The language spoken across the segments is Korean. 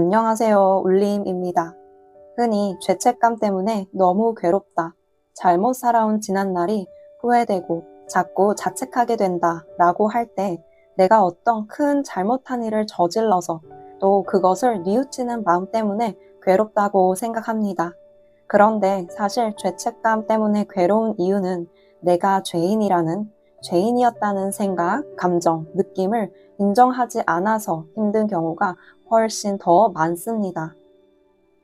안녕하세요. 울림입니다. 흔히 죄책감 때문에 너무 괴롭다. 잘못 살아온 지난날이 후회되고 자꾸 자책하게 된다. 라고 할 때 내가 어떤 큰 잘못한 일을 저질러서 또 그것을 뉘우치는 마음 때문에 괴롭다고 생각합니다. 그런데 사실 죄책감 때문에 괴로운 이유는 내가 죄인이라는 죄인이었다는 생각, 감정, 느낌을 인정하지 않아서 힘든 경우가 훨씬 더 많습니다.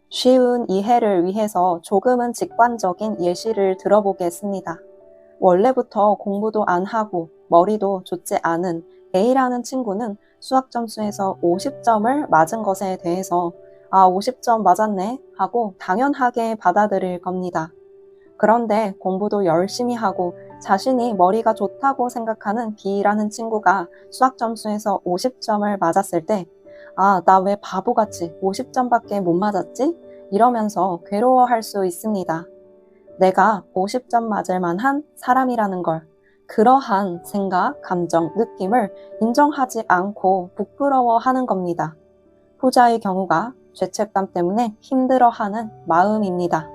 쉬운 이해를 위해서 조금은 직관적인 예시를 들어보겠습니다. 원래부터 공부도 안 하고 머리도 좋지 않은 A라는 친구는 수학 점수에서 50점을 맞은 것에 대해서 아, 50점 맞았네 하고 당연하게 받아들일 겁니다. 그런데 공부도 열심히 하고 자신이 머리가 좋다고 생각하는 B라는 친구가 수학 점수에서 50점을 맞았을 때, 아, 나 왜 바보같이 50점밖에 못 맞았지? 이러면서 괴로워할 수 있습니다. 내가 50점 맞을 만한 사람이라는 걸, 그러한 생각, 감정, 느낌을 인정하지 않고 부끄러워 하는 겁니다. 후자의 경우가 죄책감 때문에 힘들어하는 마음입니다.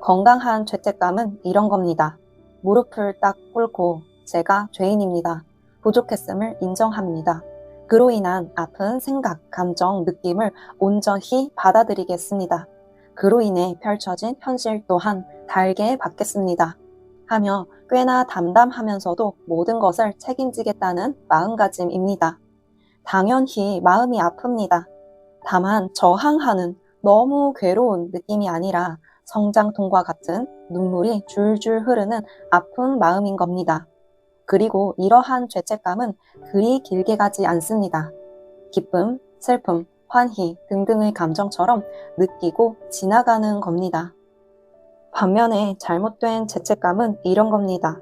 건강한 죄책감은 이런 겁니다. 무릎을 딱 꿇고 제가 죄인입니다. 부족했음을 인정합니다. 그로 인한 아픈 생각, 감정, 느낌을 온전히 받아들이겠습니다. 그로 인해 펼쳐진 현실 또한 달게 받겠습니다. 하며 꽤나 담담하면서도 모든 것을 책임지겠다는 마음가짐입니다. 당연히 마음이 아픕니다. 다만 저항하는 너무 괴로운 느낌이 아니라 성장통과 같은 눈물이 줄줄 흐르는 아픈 마음인 겁니다. 그리고 이러한 죄책감은 그리 길게 가지 않습니다. 기쁨, 슬픔, 환희 등등의 감정처럼 느끼고 지나가는 겁니다. 반면에 잘못된 죄책감은 이런 겁니다.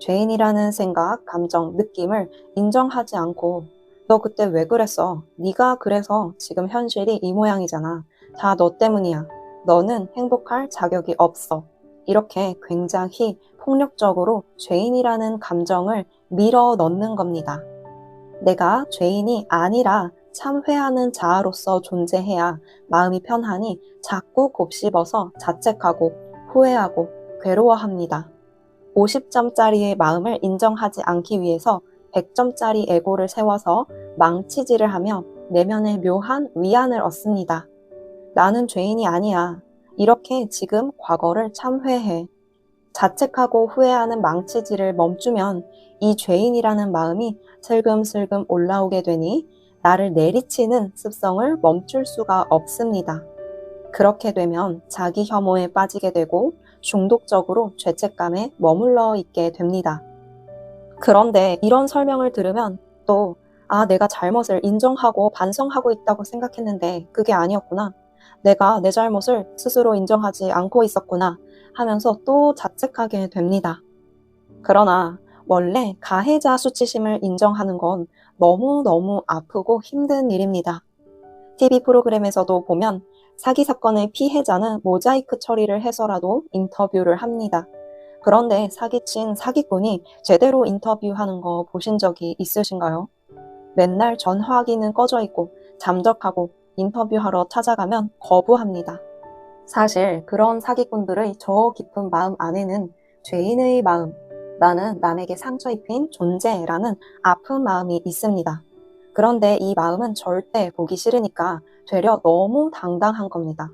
죄인이라는 생각, 감정, 느낌을 인정하지 않고 너 그때 왜 그랬어? 네가 그래서 지금 현실이 이 모양이잖아. 다 너 때문이야. 너는 행복할 자격이 없어. 이렇게 굉장히 폭력적으로 죄인이라는 감정을 밀어 넣는 겁니다. 내가 죄인이 아니라 참회하는 자아로서 존재해야 마음이 편하니 자꾸 곱씹어서 자책하고 후회하고 괴로워합니다. 50점짜리의 마음을 인정하지 않기 위해서 100점짜리 에고를 세워서 망치질을 하며 내면의 묘한 위안을 얻습니다. 나는 죄인이 아니야. 이렇게 지금 과거를 참회해. 자책하고 후회하는 망치질을 멈추면 이 죄인이라는 마음이 슬금슬금 올라오게 되니 나를 내리치는 습성을 멈출 수가 없습니다. 그렇게 되면 자기 혐오에 빠지게 되고 중독적으로 죄책감에 머물러 있게 됩니다. 그런데 이런 설명을 들으면 또, 아, 내가 잘못을 인정하고 반성하고 있다고 생각했는데 그게 아니었구나. 내가 내 잘못을 스스로 인정하지 않고 있었구나 하면서 또 자책하게 됩니다. 그러나 원래 가해자 수치심을 인정하는 건 너무너무 아프고 힘든 일입니다. TV 프로그램에서도 보면 사기 사건의 피해자는 모자이크 처리를 해서라도 인터뷰를 합니다. 그런데 사기친 사기꾼이 제대로 인터뷰하는 거 보신 적이 있으신가요? 맨날 전화기는 꺼져 있고 잠적하고 인터뷰하러 찾아가면 거부합니다. 사실 그런 사기꾼들의 저 깊은 마음 안에는 죄인의 마음, 나는 남에게 상처 입힌 존재라는 아픈 마음이 있습니다. 그런데 이 마음은 절대 보기 싫으니까 되려 너무 당당한 겁니다.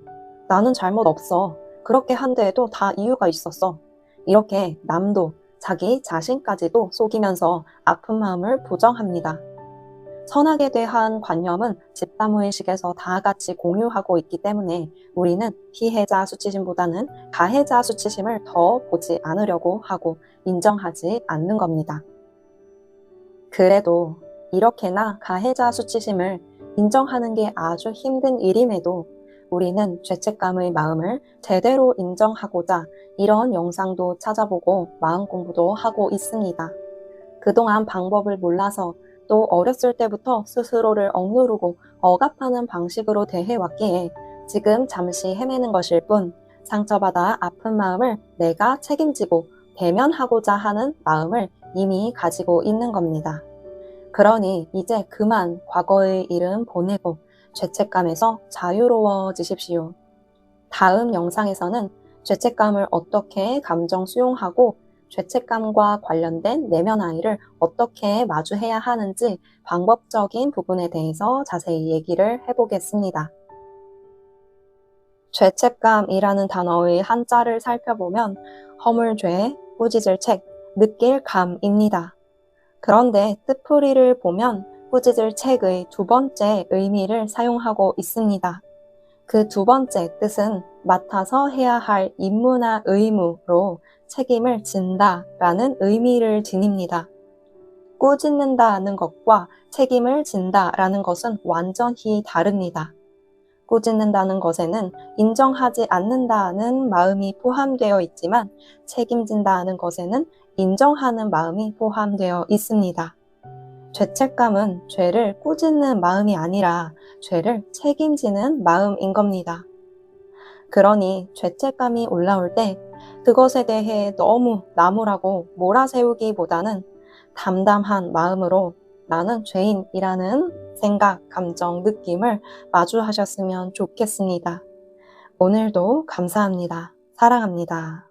나는 잘못 없어. 그렇게 한 데에도 다 이유가 있었어. 이렇게 남도 자기 자신까지도 속이면서 아픈 마음을 부정합니다. 선악에 대한 관념은 집단무의식에서 다 같이 공유하고 있기 때문에 우리는 피해자 수치심보다는 가해자 수치심을 더 보지 않으려고 하고 인정하지 않는 겁니다. 그래도 이렇게나 가해자 수치심을 인정하는 게 아주 힘든 일임에도 우리는 죄책감의 마음을 제대로 인정하고자 이런 영상도 찾아보고 마음 공부도 하고 있습니다. 그동안 방법을 몰라서 또 어렸을 때부터 스스로를 억누르고 억압하는 방식으로 대해왔기에 지금 잠시 헤매는 것일 뿐 상처받아 아픈 마음을 내가 책임지고 대면하고자 하는 마음을 이미 가지고 있는 겁니다. 그러니 이제 그만 과거의 일은 보내고 죄책감에서 자유로워지십시오. 다음 영상에서는 죄책감을 어떻게 감정 수용하고 죄책감과 관련된 내면 아이를 어떻게 마주해야 하는지 방법적인 부분에 대해서 자세히 얘기를 해보겠습니다. 죄책감이라는 단어의 한자를 살펴보면 허물죄, 꾸짖을 책, 느낄 감입니다. 그런데 뜻풀이를 보면 꾸짖을 책의 두 번째 의미를 사용하고 있습니다. 그 두 번째 뜻은 맡아서 해야 할 임무나 의무로 책임을 진다 라는 의미를 지닙니다. 꾸짖는다는 것과 책임을 진다 라는 것은 완전히 다릅니다. 꾸짖는다는 것에는 인정하지 않는다는 마음이 포함되어 있지만 책임진다는 것에는 인정하는 마음이 포함되어 있습니다. 죄책감은 죄를 꾸짖는 마음이 아니라 죄를 책임지는 마음인 겁니다. 그러니 죄책감이 올라올 때 그것에 대해 너무 나무라고 몰아세우기보다는 담담한 마음으로 나는 죄인이라는 생각, 감정, 느낌을 마주하셨으면 좋겠습니다. 오늘도 감사합니다. 사랑합니다.